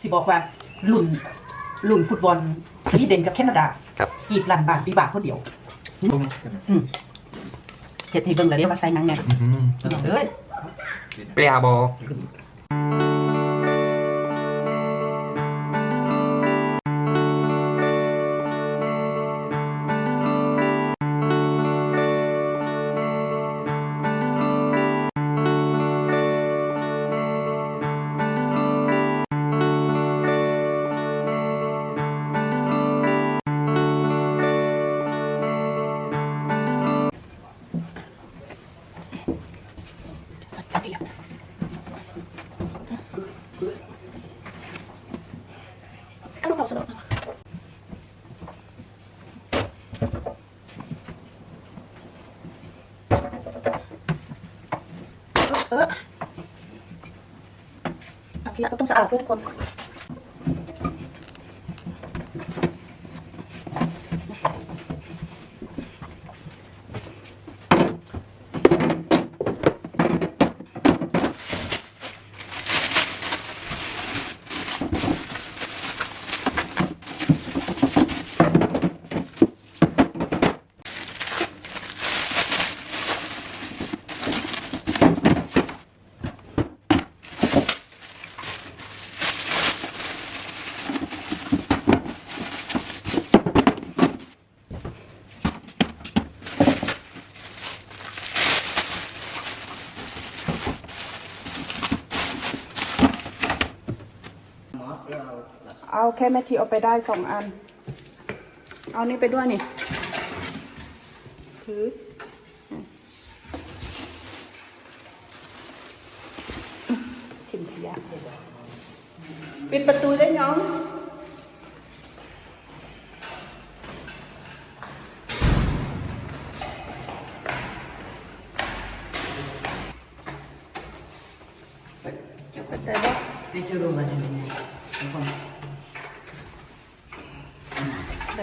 สิบอกว่าลุ่นลุ่นฟุตบอลสวีเดนกับแคนาดาครับกีบลันบาทปีบาทคนเดียวอืมเฮ็ดให้เบิ่งแล้วเดี๋ยวว่าใส่หนังไงเอ้ยเปรียบอ เอาขยะก็ต้องสะอาดทุกคน เอาแค่แม่ทีเอาไปได้สองอัน เอานี่ไปด้วยนี่ถือทิ้งขยะปิดประตูได้น้องได้ปะ Di suruh macam ni. Apa? ได้ปะอืมไป เอ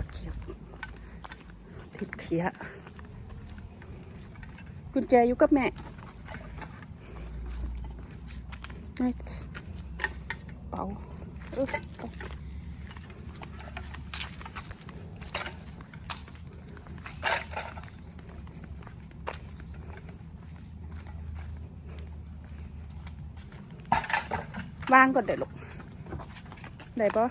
าเขียบติดเขียะกุญแจอยู่กับแม่ไอ้เป๋าเออเอาวางก่อนเดี๋ยวลูก ได้ปะ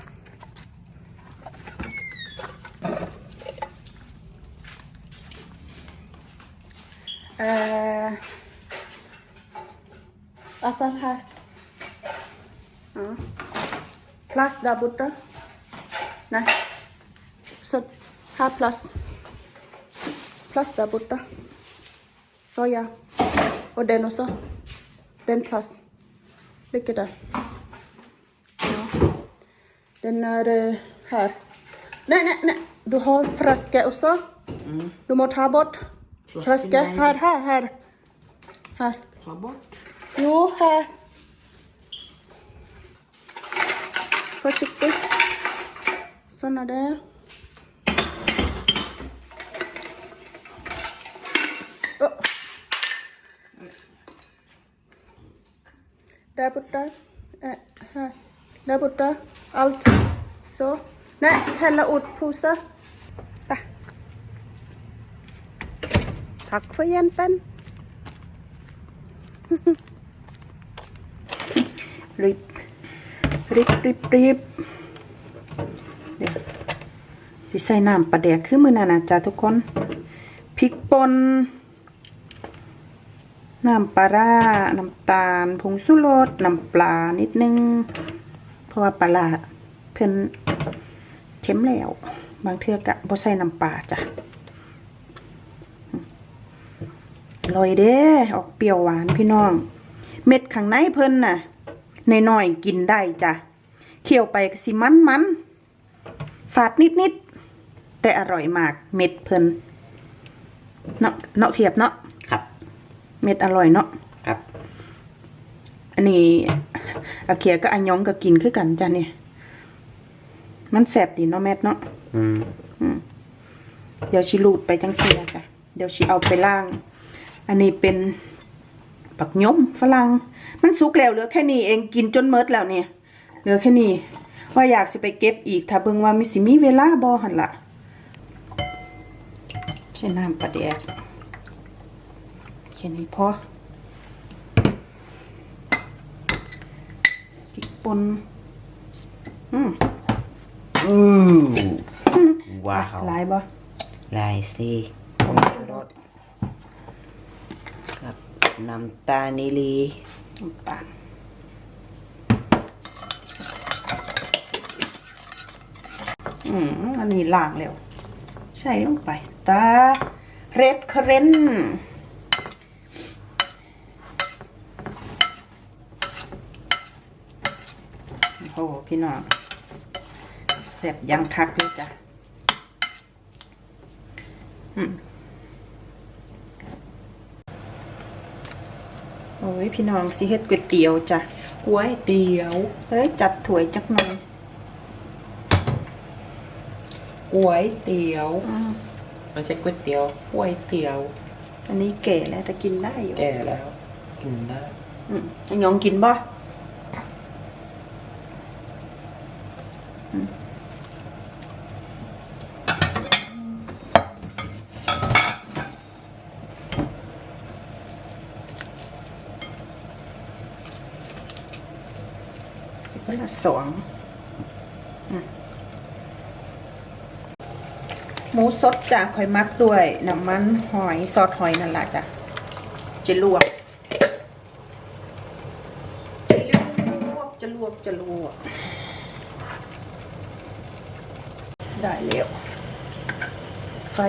เอ่ออะไรคะอ๋อ plus da borta nej så här plus plus där borta så ja och den också den plus ligger där ja. Den är eh, här nej nej nej du har flaska också du måste ta bort flaska här här här här Ta bort. Jo, här. Försiktigt. Såna där. Oh. Där borta. Där borta. Allt. Så. Nej, hälla ut påsar. Ah. Tack för hjälpen. รีบรีบรีบรีบเดี๋ยวสิใส่น้ำปลาแดกขึ้นมือนานะจ้าทุกคน พริกป่น น้ำปลาร้า น้ำตาล ผงสุรส น้ำปลานิดนึง เพราะว่าปลาร้าเพิ่นเค็มแล้ว บางเทื่อกะบ่ใส่น้ำปลาจ้ะอร่อยเด้ออกเปรี้ยวหวานพี่น้อง เม็ดข้างในเพิ่นน่ะในน้อยๆกินได้จ้ะเคี่ยวไปก็สิมันมันๆฝาดนิดนิดๆแต่อร่อยมากเม็ดเพิ่นเนาะเนาะเทียบเนาะครับ เม็ดอร่อยเนาะครับ อันนี้ อาเขียก็อันยองก็กินคือกันจ้ะเนี่ยมันแสบดีเนาะแมทเนาะอืมอืมเดี๋ยวชิลูดไปจังซี่ละจ้ะเดี๋ยวชิเอาไปล่าง อันนี้เป็นปักยมฝรั่งมันสุกแล้วเหลือแค่นี้เองกินจนเมิดแล้วเนี่ย เหลือแค่นี้ว่าอยากสิไปเก็บอีกถ้าเบิ่งว่ามีสิมีเวลาบ่หันละใช้น้ำปลาแดกแค่นี้พอพริก ป่นอืมอู้ว้าวหลายบ่ลายสิผมชูรสกับน้ำตาลนิลีน้ำตาลอืมอันนี้ล้างแล้ว ใส่ลงไป ตาเรดเครน อ้โหพี่น้องแซ่บยังคักเลยจ้ะอืมโอ้ยพี่น้องสิเฮ็ดก๋วยเตี๋ยวจ้ะก๋วยเตี๋ยวเฮ้ยจัดถ้วยจักหน่อยก๋วยเตี๋ยวอืมไม่ใช่ก๋วยเตี๋ยวก๋วยเตี๋ยว อันนี้แก่แล้วแต่กินได้อยู่แก่แล้วกินได้อืมอันยองกินบ่ คนละสองหมูสดจ้ะข่อยมักด้วยน้ำมันหอยซอสหอยนั่นแหละจ้ะจะลวกจะลวกจะลวกจะลวกได้แล้วไฟ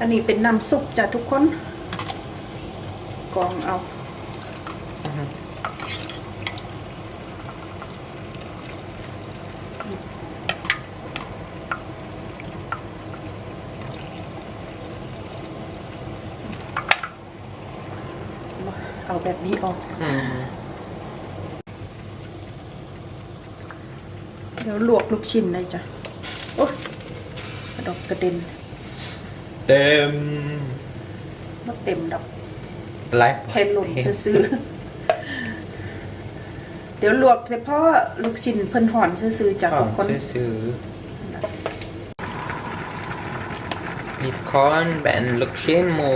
อันนี้เป็นน้ำซุปจ้ะทุกคน กองเอา เอาแบบ นี้ออกอืมเดี๋ยวลวกลูกชิ้นเลยจ้ะ โอ้ยกระดกกระเด็นเต็มไม่เต็มดอกไลฟ์แค่หล่นซื้อๆเดี๋ยวลวกเฉพาะลูกชิ้นเพิ่นห่อนซื้อๆจากทุกคนซื้อมีคอนแบนลูกชิ้นหมู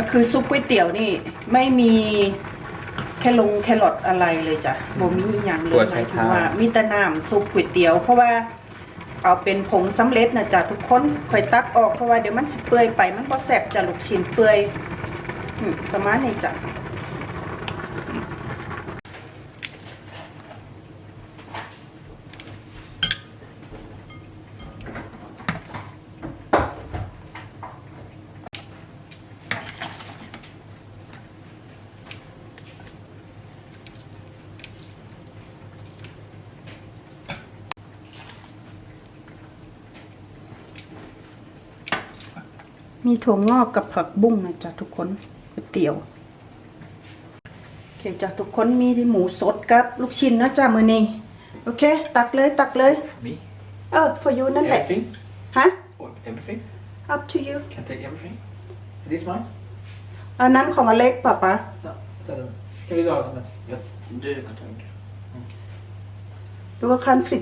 ก็คือซุปก๋วยเตี๋ยวนี่ไม่มีแคลงแครอทอะไรเลยจ้ะบ่มีอหย่างเลยหมายถึงว่ามีแต่น้ำซุปก๋วยเตี๋ยว เพราะว่าเอาเป็นผงสำเร็จนะจ้ะทุกคนค่อยตักออกเพราะว่าเดี๋ยวมันสิเปื่อยไปมันบ่แซ่บจ้ะลูกชิ้นเปื่อยอืมประมาณนี้จ้ะ มีถั่วงอกกับผักบุ้งนะจ๊ะทุกคนก๋วยเตี๋ยวโอเคจ้ะทุกคนมีที่หมูสดกับ ลูกชิ้นนะจ๊ะมือนี้โอเค ตักเลยตักเลย Me? เออ for you นั่นแหละ Everything? ฮะ What, everything? up to you Can I take everything? Is this mine? อันนั้นของอเล็กป่ะป๊า No. Kan vi dra sånt där? Du kan ta det. ดูว่าคันฟริ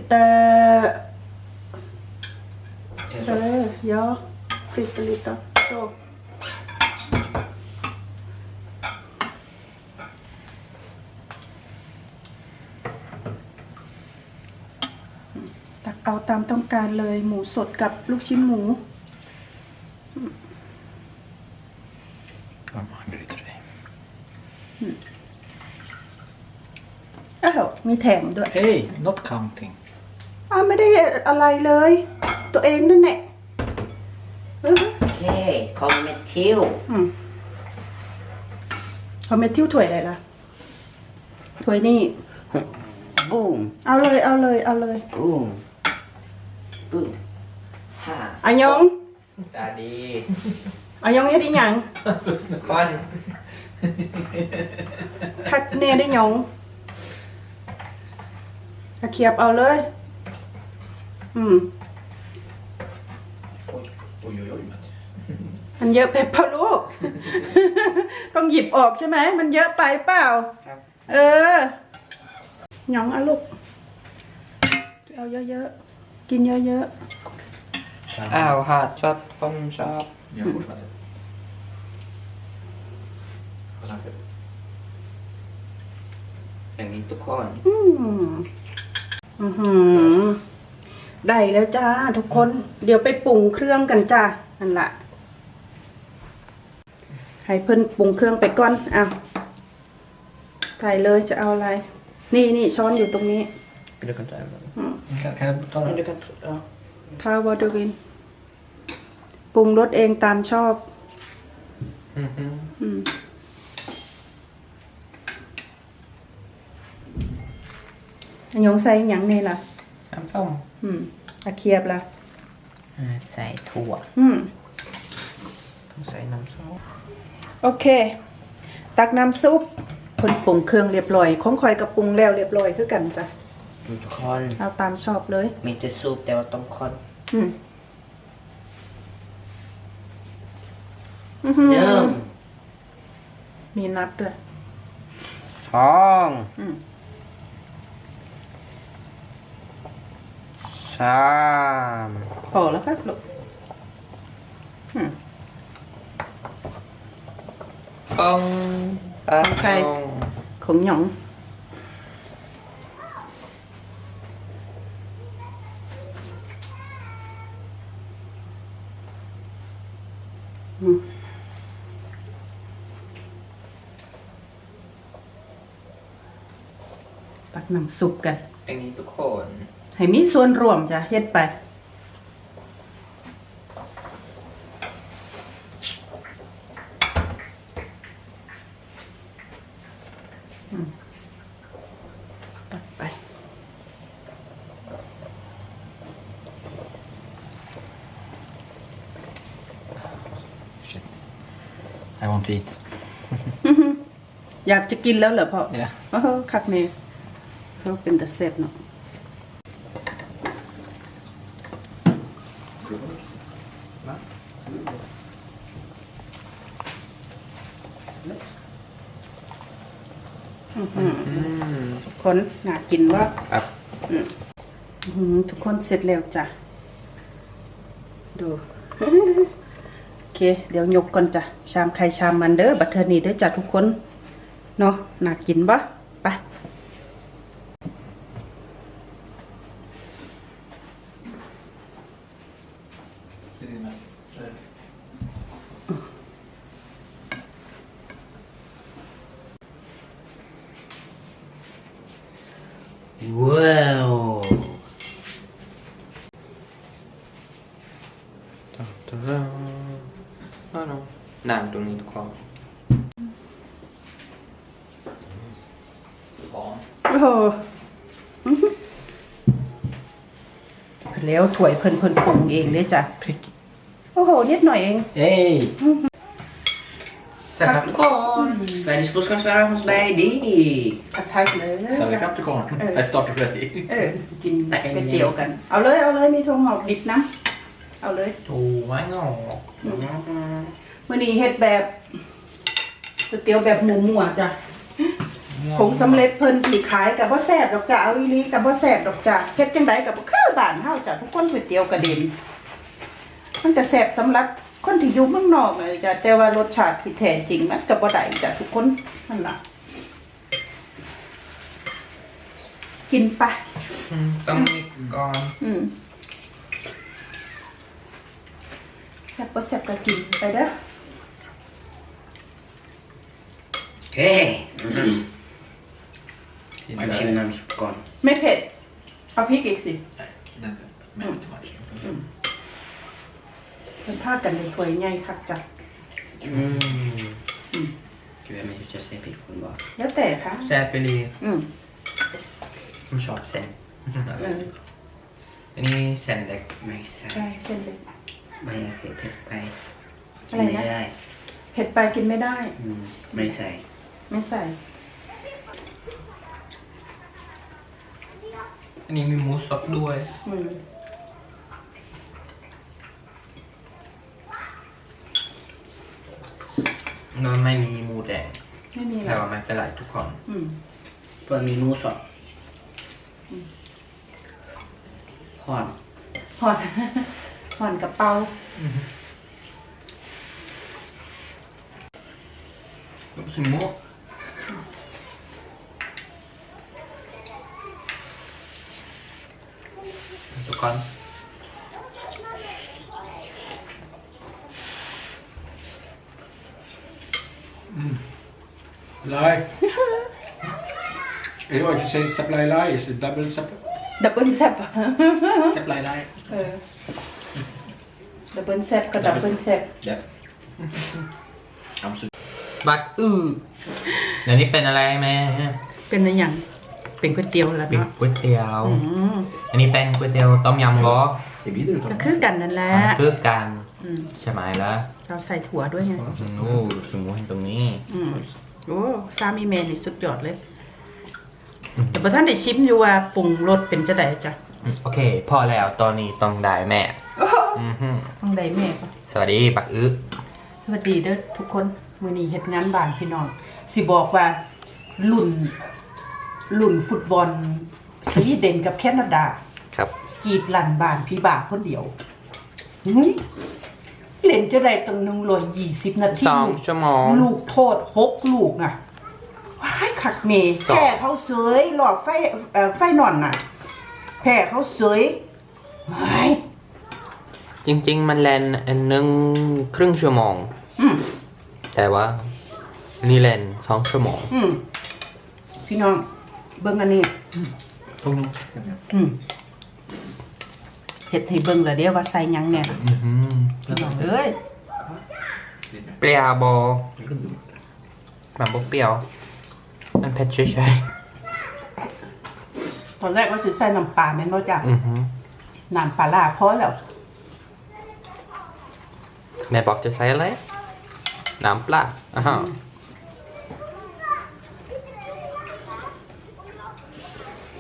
ตเตอร์เออยอฟริตเตอร์ลิตโซตักเอาตามต้องการเลยหมูสดกับลูกชิ้นหมู I'm hungry today. อ้าวมีแถมด้วย Hey, not counting. อ้าวไม่ได้อะไรเลย ตัวเองนั่นแหละอือฮึโอ เคคอมเมทิวอืมเอาเม็ดทิ้วถ้วยอะไรล่ะถ้วยนี่ บูมเอาเลย เอาเลย เอาเลยบูมบูมฮ่าอายองตาดีอายองเฮ็ดอีหยัง Så snabbt. คอนคักแน่ได้หยองอาเขียบเอาเลย อืม มันเยอะไปเปล่าลูก ต้องหยิบออกใช่ไหม มันเยอะไปเปล่า ครับ เออหยองเอาลูก เอาเยอะๆ กินเยอะอ้าวหาดช็อตผมชอบ Ja, fortsätt. Vad snackar du? อย่างนี้ทุกคนๆอืมอือหือได้แล้วจ้าทุกคน เดี๋ยวไปปรุงเครื่องกันจ้านั่นละ ให้เพิ่นปรุงเครื่องไปก่อนอ้าวใส่เลยจะเอาอะไร นี่นี่ช้อนอยู่ตรงนี้ Du kan ta en. Kan, kan jag ta den? Du kan ja. ทาวอดวิน ปรุงรสเองตามชอบ Mhm. อืม อันยงใส่หยังนี่ล่ะน้ำส้มอืมอาเคียบล่ะอ่าใส่ถั่วอืม ต้องใส่น้ำส้ม โอเค ตักน้ำซุปคนปรุงเครื่องเรียบร้อยของคอยกับปรุงแล้วเรียบร้อยคือกันจ้ะทุกคนเอาตามชอบเลย มีแต่ซุปแต่ว่าต้องคนอืมอื้อหือเยิ่มมีนับด้วยสองอืมสามพอแล้วครับลูกอืม ปองปองใครของหยอง อืมตักน้ำซุปกัน อย่างนี้ทุกคน ให้มีส่วนร่วมจ้ะเฮ็ดไป อืมตักไป Shit. I want to eat. อยากจะกินแล้วเหรอพ่อ Ja. เออคักเมเขาเป็นตะเซบเนาะอื้อหืออืมทุกคนน่ากินว่าครับอืมอื้อหือทุกคนเสร็จแล้วจ้ะ ดูโอ เค เดี๋ยวยกก่อนจ้ะ ชามใครชามมันเด้อบัตเทอร์นี่เด้อจ้ะทุกคน เนาะน่ากินปะไป Det är dina. Så är det. ว้าวตาตาราอ้าวน้องน้ำตรงนี้ทุกคน Barn. โอ้โหอื้อหือแล้ว ถ้วยเพิ่นเพิ่นปรุงเองเลยจ้ะพริกโอ้โหนิดหน่อยเอง Hej! แต่ครับทุกคน Sveriges Boskapsvärld hos mig det ผัดไทยเลย Sälja Capricorn. Eh. I started ready. เออ กินก๋วยเตี๋ยวกัน เอาเลยเอาเลยมีทงหอกดิบนะ เอาเลยโอ้ไม่งอกมื่อนี้เฮ็ดแบบก๋วยเตี๋ยวแบบหมูหมัวจ้ะ ผงสำเร็จเพิ่นที่ขายกับบ่แซ่บดอกจ้ะเอาอีหลีกับบ่แซ่บดอกจ้ะเฮ็ดจังไดกับบ่คือบ้านเฮาจ้ะทุกคนก๋วยเตี๋ยวกระเด็นมันก็แซ่บสำหรับคนที่อยู่เมืองนอกเลยจ้ะแต่ว่ารสชาติที่แท้จริงมันก็บ่ได้จ้ะทุกคนนั่นล่ะกินไปอืมต้องมีก่อนอืมแซ่บบ่แซ่บก็กินไปเด้อโอเค มาชิมน้ำซุปก่อนไม่เผ็ด เอาพริกอีกสิ Nej, men inte much. เป็นผ้ากันในถ้วยใหญ่คักจ้ะอืมคิดว่าไม่จะใส่พริกคุณบอกแล้วแต่ค่ะแซ่บไปเลยอืมผมชอบเส้นเอออันนี้เส้นเล็กไม่ใส่ใช่เส้นเล็กไม่อยากให้เผ็ดไปกิอะนไรไม่นะได้เผ็ดไปกินไม่ได้ อืมไม่ใส่ ไม่ใส่ อันนี้มีหมูสดด้วย อืมมันไม่มีหมูแดงไม่มีหรแต่อกว่าไม่เป็นไรทุกคน อืมเพื่อมีหมูสดพอนผ่อน ผ่อนกระเป๋าลูกชิ้นหมู ทุกคน Lie. you know, you say supply lie, it's a double supply. ดับเบิลแซบ Supply lie. เออดับเบิลแซบกับดับเบิลแซบ Yeah. Absolutely. บักอื้อเดี๋ยวนี้เป็นอะไรแม่ เป็นอะไรอย่าง เป็นก๋วยเตี๋ยวแล้วเป็นเนาะก๋วยเตี๋ยว อืม อันนี้เป็นก๋วยเตี๋ยวต้มยำเหรอ Det är vidare ก็ utan. คือกันนั่นแหละมันคือกันอืมใช่ไหมล่ะเราใส่ถั่วด้วยไงโอ้สมมติตรงนี้ อืมโอ้ซามีเมนี่สุดยอดเลยแต่พอท่านได้ชิมอยู่ว่าปรุงรสเป็นจะไดจ้ะอืมโอเค พอแล้วตอนนี้ต้องได้แม่อือหือต้องได้แม่ปะสวัสดีปักอื้อสวัสดีเด้อทุกคนมื้อนี้เฮ็ดงานบ้านพี่น้องสิบอกว่ารุ่นรุ่นฟุตบอล สวีเดนกับแคนาดา ครับ กรีดลั่นบ้านพี่บ่าคนเดียวเฮ้ยเล่นจะได้ตั้ง120นาทีสองลูกชั่วโมง ลูกโทษหกลูกน่ะว้ายขักเมสอง แพ้เขาเสยหลอดไฟเอ่อไฟนอนน่ะ แพ้เขาเสยว้ายจริง ๆ มันแลนอันหนึ่งครึ่งชั่วโมง อืม แต่ว่า นี่แลนสองชั่วโมง อืมพี่น้อง เบิ่งอันนี้อืม เฮ็ดให้เบิ่งแล้วเดี๋ยวว่าใส่หยังแหน่อือหือพี่น้องเอ้ยเปรี้ยวบอมันบ่เปรี้ยว มันเผ็ดเฉยตอนแรกว่าสิใส่น้ำปลาแม่นบ่จ้ะๆอือหือน้ำปลาร้าพอแล้วแม่บอกจะใส่อะไร น้ำปลาอ่าฮ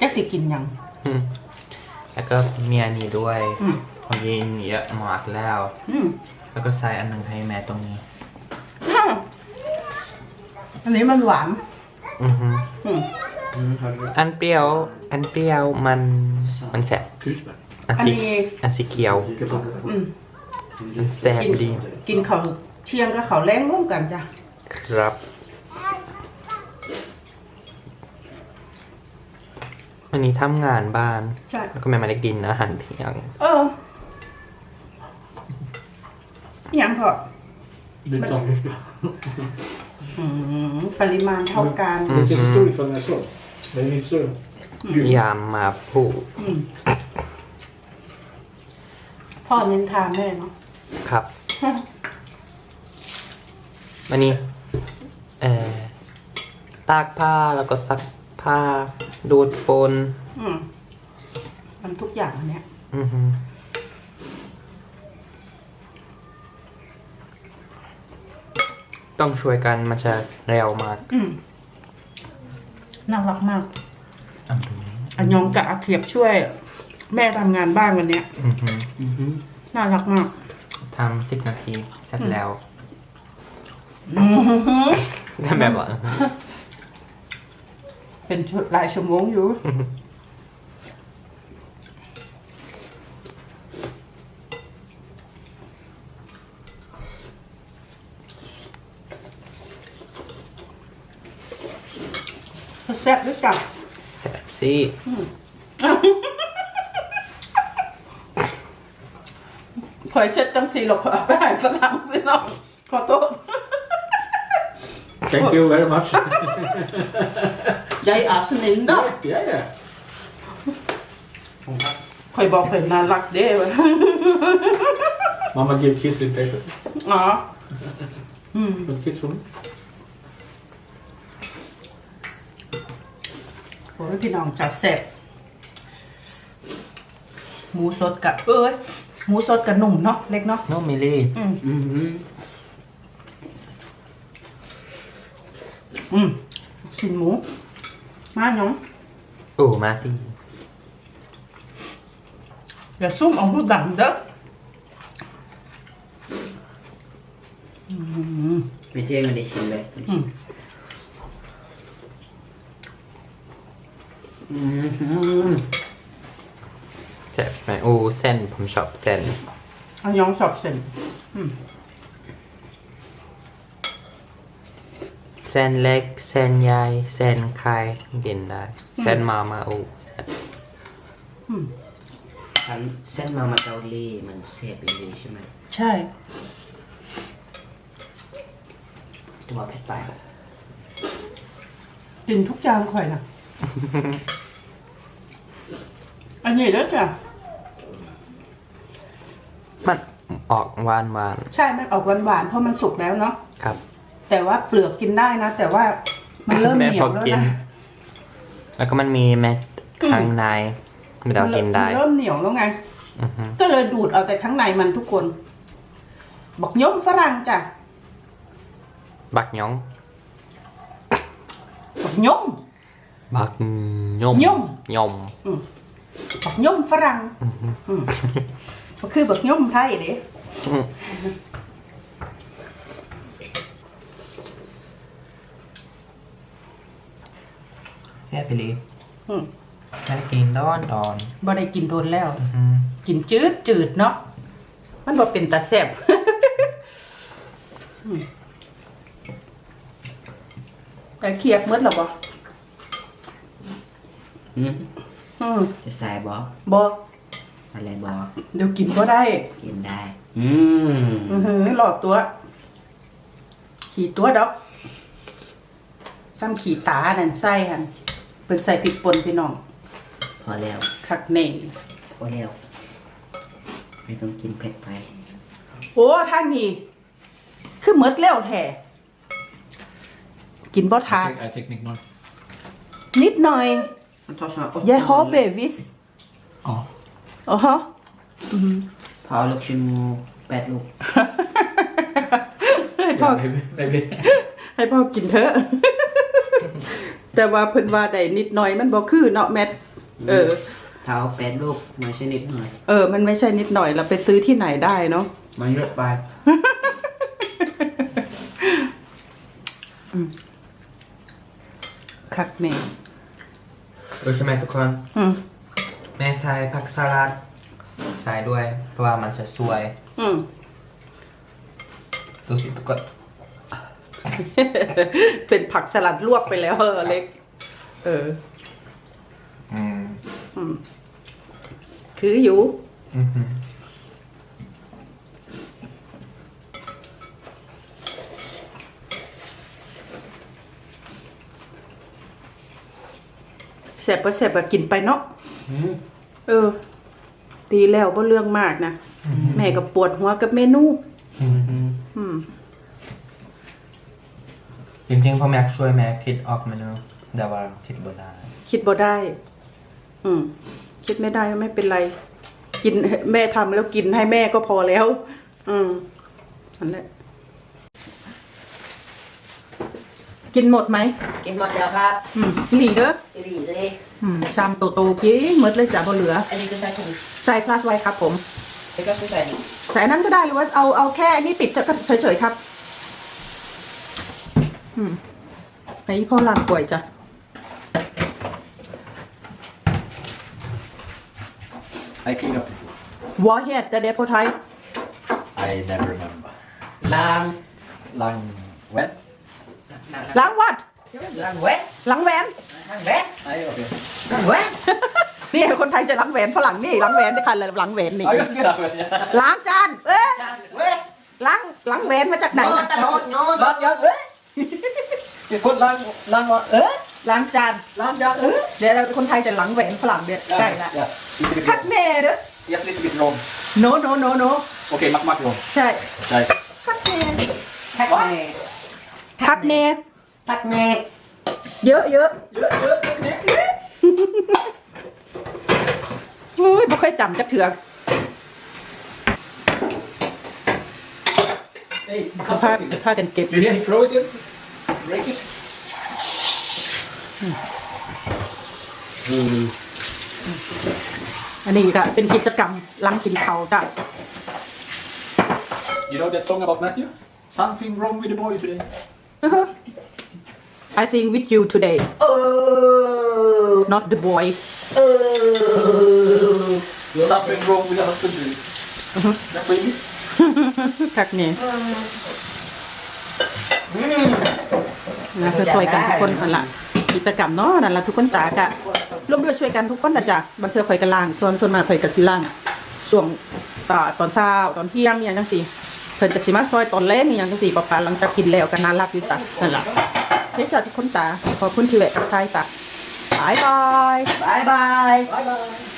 จักสิกินหยัง อืมแล้วก็มีอันนี้ด้วยอืม ผมกินเยอะมากแล้ว อืมแล้วก็ใส่อันหนึงให้แม่ตรงนี้อ้าวอันนี้มันหวานอือหืออืม Mm, har du อันเปรี้ยว อันเปรี้ยวมัน มันแสบ husbär? อันอันสีนี้ อันสีเขียว อืมมันแสบดีกินข้าวเที่ยงกับข้าวแรงร่วมกันจ้ะครับ นนี้ทำงานบ้าน ใช่ แล้วก็แม่มาได้กินอาหารเที่ยงเอออิหยังพอ Det är klart. อืมปริมาณเท่ากัน Det ser så stor ut från den jag såg. Den är inte så... ยามมาผู้อืมพ่อนินทาแม่เนาะ ครับวันนี้เอ่อตากผ้าแล้วก็ซักผ้า ดูดฝนอืมมันทุกอย่างอันเนี้ย อือหือต้องช่วยกันมันจะเร็วมากอืมน่ารักมากอันตรงนี้อันยองกับอาเขียบช่วย แม่ทำงานบ้านวันเนี้ย อือหือ Mhm. น่ารักมากทำสิบนาทีเสร็จแล้วอือหือแต่แบบว่า เป็นชุดหลายชั่วโมงอยู่ แซ่บด้วยจ้ะแสบซี่ขอยเช็ดจังสีหรอกขอไปหายฝรั่งไปน้องขอโทษ Thank you very much. ยายอาสนินเนาะ yeah, yeah. คอยบอกเพิ่นน่ารักเด้วะ Mamma give kiss in paper. อ๋ออืม One kiss from me. โอ้ยพี่น้องจัดแซ่บหมูสดกับเอ้ยหมูสดกับหนุ่มเนาะเล็กเนาะโนมิลี่อืม Mhm. อืมชิ้นหมู มาหยองโอ้มาสิอย่าซุ่มเอาหูดังเด้อไม่ใช่ไม่ได้ชิมเลยอืมอืมแซ่บไหมอู้เส้นผมชอบเส้นเอายองสอบเส้น เส้นเล็กเส้นใหญ่เส้นไข่กินได้เส้นมามาอู้แซ่บอันเส้นมามาเกาหลีมันเสียบเลยใช่ไหมใช่ตัวเผ็ดไปกินทุกอย่างข่อยนะอันนี้เด้อจ้ะมันออกหวานหวานใช่ มันออกหวานๆเพราะมันสุกแล้วเนาะๆครับ แต่ว่าเปลือกกินได้นะ แต่ว่ามันเริ่มเหแม่นียพวอแล้วกินนะแล้วก็มันมีเม็ดข้างในไม่ได้เอากินได้มัเริ่มเหนียวแล้วไงอือฮึก็เลยดูดเอาแต่ข้างในมันทุกคนบอกย่อมฝรั่งจ้ะบักหยองบอกย่อมบักยมยมยมอืมบอกย่อมฝรั่งอือฮึอืมก็คือบอกย่อมไทยเด้ อืม แซ่บไปเลยอืมแค่กินดอนดอนบ่ได้กินโดนแล้ว อือฮึกินจืดจืดเนาะมันบ่เป็นตาแซ่บ อืมแต่เคียบหมืดหรอบ่อืมอืมจะใส่บอบ่อะไรบอเดี๋ยวกินก็ได้ กินได้ อืมอือหือหลอดตัว ขี่ตัวดอกซ้ำขี่ตานั่นไส้หัน เป็นใส่พริกป่นพี่น้องพอแล้ว คักเน่พอแล้ว ไม่ต้องกินเผ็ดไป โอ้ท่านนี่คือหมดแล้วแท้กินบ่ทาน I take Nick North. นิดหน่อยมันทอดซอสยายฮอเบวิส Ja. อ๋อฮะ พอลูกชิ้นหมูแปดลูกให้พ่อ maybe. maybe. ให้พ่อกินเถอะ แต่ว่าเพิ่นว่าได้นิดหน่อยมันบ่คือเนาะแมทเออ เท้าแปดลูกไม่ใช่นิดหน่อย เออ มันไม่ใช่นิดหน่อยเราไปซื้อที่ไหนได้เนาะมันเยอะไป คักแม่รู้ใช่ไหมทุกคน อืมแม่ใส่ผักสลัดใส่ด้วย เพราะว่ามันจะสวย อืม ดูสิทุกคน เป็นผักสลัดลวกไปแล้วเออเล็ก เออ อืมอืมคืออยู่อือฮึแสบก็แสบก็กินไปเนาะอืมเออ ดีแล้วบ่เรื่องมากนะ แม่ก็ปวดหัวกับเมนู อือฮึอืม จริงๆผมอยากช่วยแม่คิดออกเมนูแต่ว่าคิดบ่ได้คิดบ่ได้ อืม คิดไม่ได้ก็ไม่เป็นไร กินแม่ทำแล้วกินให้แม่ก็พอแล้ว อืมนั่นแหละ กินหมดไหม กินหมดแล้วครับ อืมอีหลีเด้ออีหลีเลยอืมชามโตๆกี้หมดเลยจ้ะบ่เหลือ อันนี้จะใส่ถุงใส่คลาสไว้ครับผม แล้วก็ใส่นี่ใส่อันนั้นก็ได้หรือว่าเอาเอาแค่อันนี้ปิดจะก็เฉยๆครับ อืมให้พ่อลานป่วยจ้ะ I clean up. วอเฮดจะเดพอไทย I never remember. ล้าง Lang wet? ล้างวัด ล้างเวทล้างแหวนล้างเวท Nej, okej. ล้างเวทนี่คนไทยจะล้างแหวนฝรั่งนี่ล้างแหวนนี่ค่ะเลยล้างแหวนนี่ Ja, just det. Ja. ล้างจานเอ๊ะล้างเวทล้างล้างแหวนมาจากไหนโน้ตโน้ตโน้ตล้างยั งเวท You put lang, lang, เอ๊ะล้างจานล้างยังเออเดี๋ยวเราคนไทยจะล้างแหวนฝรั่งเดี๋ยวใช่ละ Ja, lite bit คัด rom. แม่เด้อ Yes, lite bit rom. โนโนโนโน Okej, mack, mack rom. ใช่ Nej. คัดแม่ทักแม่คัดแม่ทักแม่เยอะเยอะโอ้ยไม่ค่อยจำจักเถือก Hey, เขาพาพากันเก็บ You hear? Throw it in. Break it. อันนี้ค่ะเป็นกิจกรรมล้างกินเขาจ้ะ You know that song about Matthew? Something wrong with the boy today. I think with you today not the boy Something wrong with the husband today. That baby. คักเนี่ย นะคือช่วยกันทุกคนนั่นละกิจกรรมเนาะนั่นละทุกคนตากะร่วมด้วยช่วยกันทุกคนนะจ๊ะบางเทื่อข่อยกันล่าง ส่วนส่วนมากข่อยกันสิล่างช่วงอ่าตอนเช้าตอนเที่ยงอย่างจังซี่เพิ่นจะสิมาซอยตอนแรกนี่อย่างจังซี่ปะปาหลังจากกินแล้วก็น่ารักอยู่ตานั่นล่ะเฮ้ยจ้ะทุกคนตาขอบคุณที่แวะทักทายตาบายบาย Bye bye. Bye bye.